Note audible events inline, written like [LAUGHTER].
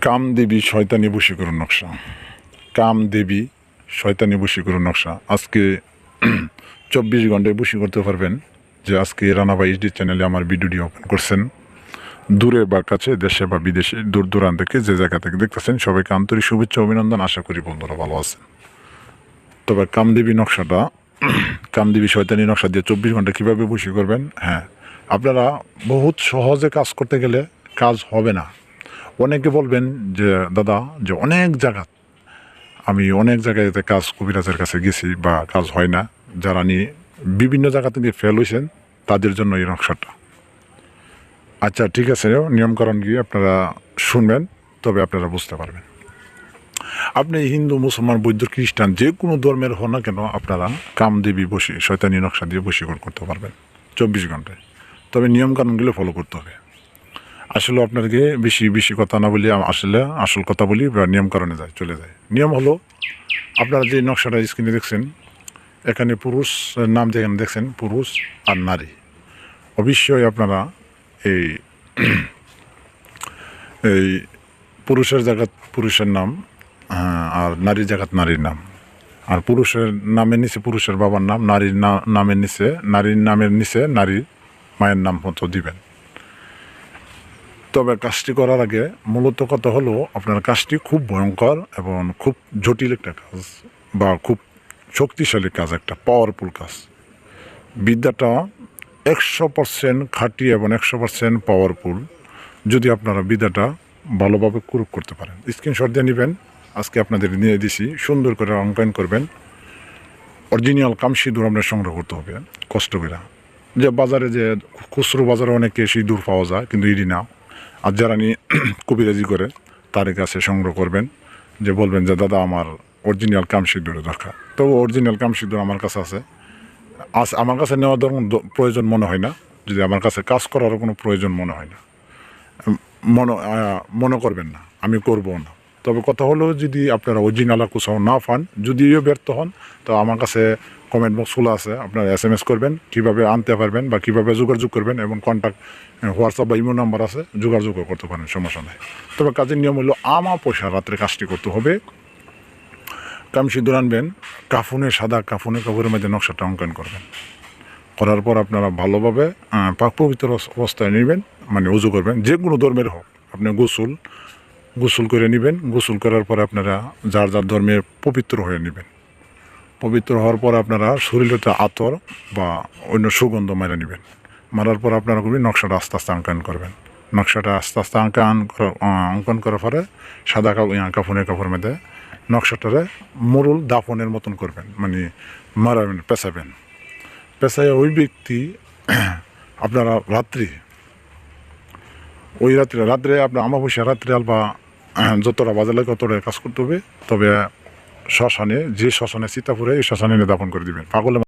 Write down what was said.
কামদেবী শয়তানি বশীকরণ নকশা। কামদেবী শয়তানি বশীকরণ নকশা। আজকে [CLEARS THROAT] চব্বিশ ঘন্টায় বশী করতে পারবেন যে আজকে রানাবা এইচডি চ্যানেলে আমার ভিডিওটি ওপেন করছেন। দূরে বা কাছে, দেশে বা বিদেশে, দূর দূরান্ত থেকে যে জায়গা থেকে দেখতেছেন, সবাইকে আন্তরিক শুভেচ্ছা, অভিনন্দন। আশা করি বন্ধুরা ভালো আছেন। তবে কামদেবী নকশাটা, [CLEARS THROAT] কামদেবী শয়তানি নকশা দিয়ে চব্বিশ ঘণ্টা কীভাবে বসি করবেন? হ্যাঁ আপনারা বহুত সহজে কাজ করতে গেলে কাজ হবে না। অনেকে বলবেন যে, দাদা, যে অনেক জায়গা, আমি অনেক জায়গাতে কাজ কবিরাজের কাছে গেছি বা কাজ হয় না। যারা নিয়ে বিভিন্ন জায়গা থেকে ফেল হয়েছেন, তাদের জন্য এই নকশাটা। আচ্ছা ঠিক আছে নিয়মকরণ গিয়ে আপনারা শুনবেন, তবে আপনারা বুঝতে পারবেন। আপনি হিন্দু, মুসলমান, বৌদ্ধ, খ্রিস্টান, যে কোনো ধর্মের হন না কেন, আপনারা কামদেবী বসে, শয়তানি নকশা দিয়ে বশীকরণ করতে পারবেন। চব্বিশ ঘন্টায়। তবে নিয়মকানুনগুলো ফলো করতে হবে। আসলে আপনাদেরকে বেশি বেশি কথা না বলি আসলে আসল কথা বলি বা কারণে যায়, চলে যায়। নিয়ম হলো, আপনারা যে নকশাটা স্ক্রিনে দেখছেন, এখানে পুরুষ নাম যেখানে দেখছেন, পুরুষ আর নারী। অবশ্যই আপনারা এই এই পুরুষের জায়গাত পুরুষের নাম আর নারীর জায়গাত নারীর নাম। আর পুরুষের নামের নিচে পুরুষের বাবার নাম, নারীর নামের নিচে, নারীর নামের নিচে নারীর মায়ের নাম মতো দিবেন। তবে কাজটি করার আগে মূলত কথা হলো, আপনার কাজটি খুব ভয়ঙ্কর এবং খুব জটিল একটা কাজ বা খুব শক্তিশালী কাজ, একটা পাওয়ারফুল কাজ। বিদ্যাটা একশো পার্সেন্ট খাঁটি এবং একশো পার্সেন্ট পাওয়ারফুল যদি আপনারা বিদ্যাটা ভালোভাবে কুরুপ করতে পারেন। স্ক্রিনশট দিয়ে নেবেন, আজকে আপনাদের নিয়ে দিছি, সুন্দর করে অঙ্কন করবেন। অরিজিনাল কাম সিঁদুর আপনার সংগ্রহ করতে হবে, কষ্ট করে। যে বাজারে যে খুচরো বাজারে অনেকে সিঁদুর পাওয়া যায়, কিন্তু ইডি না। আর যারা নিয়ে [CLEARS THROAT] কবিরাজি করে তার কাছে সংগ্রহ করবেন যে বলবেন যে, দাদা, আমার অরিজিনাল কাম সিঁদুরের দরকার। তো অরিজিনাল কাম সিঁদুর আমার কাছে আছে। আস আমার কাছে নেওয়ার ধরুন প্রয়োজন মনে হয় না। যদি আমার কাছে কাজ করারও কোনো প্রয়োজন মনে হয় না মনে মনে করবেন না। আমি করব না। তবে কথা হলো, যদি আপনারা অরিজিনাল আর কোথাও না পান, যদিও ব্যর্থ হন, তো আমার কাছে কমেন্ট বক্স খোলা আছে। আপনারা এস এম এস করবেন, কীভাবে আনতে পারবেন বা কীভাবে যোগাযোগ করবেন এবং কন্ট্যাক্ট হোয়াটসঅ্যাপ বা ইমো নাম্বার আছে যোগাযোগও করতে পারেন, সমস্যা নেই। তবে কাজের নিয়ম হলো, আমা পয়সা রাত্রে কাজটি করতে হবে। কাম সিঁদুর আনবেন, কাফুনে, সাদা কাফুনে কাপড়ের মধ্যে নকশাটা অঙ্কন করবেন। করার পর আপনারা ভালোভাবে পাক পবিত্র অবস্থায় নেবেন মানে উজু করবেন যে কোনো ধর্মের হোক। আপনি গোসল গোসল করে নেবেন। গোসল করার পর আপনারা যার যার ধর্মে পবিত্র হয়ে নেবেন। পবিত্র হওয়ার পর আপনারা শরীরতে আতর বা অন্য সুগন্ধ মেরে নেবেন। মারার পর আপনারা করবেন নকশাটা আস্তে আস্তে অঙ্কন করবেন। নকশাটা আস্তে আস্তে করা- অঙ্কন করার পরে সাদা কাপড়ের কাপড় মধ্যে নকশাটারে মরুল দাফনের মতন করবেন। মানে মারাবেন, পেঁচাবেন। পেশায় ওই ব্যক্তি আপনারা রাত্রি ওই রাত্রে রাত্রে আপনার আমাবস্যা রাত্রে আলবা [CLEARS THROAT] যতটা বাজার লাগে ততটা কাজ করতে হবে। তবে শ্মশানে, যে শ্মশানে সীতাপুরে, এই শ্মশানে দাপন করে দিবেন। পাগলে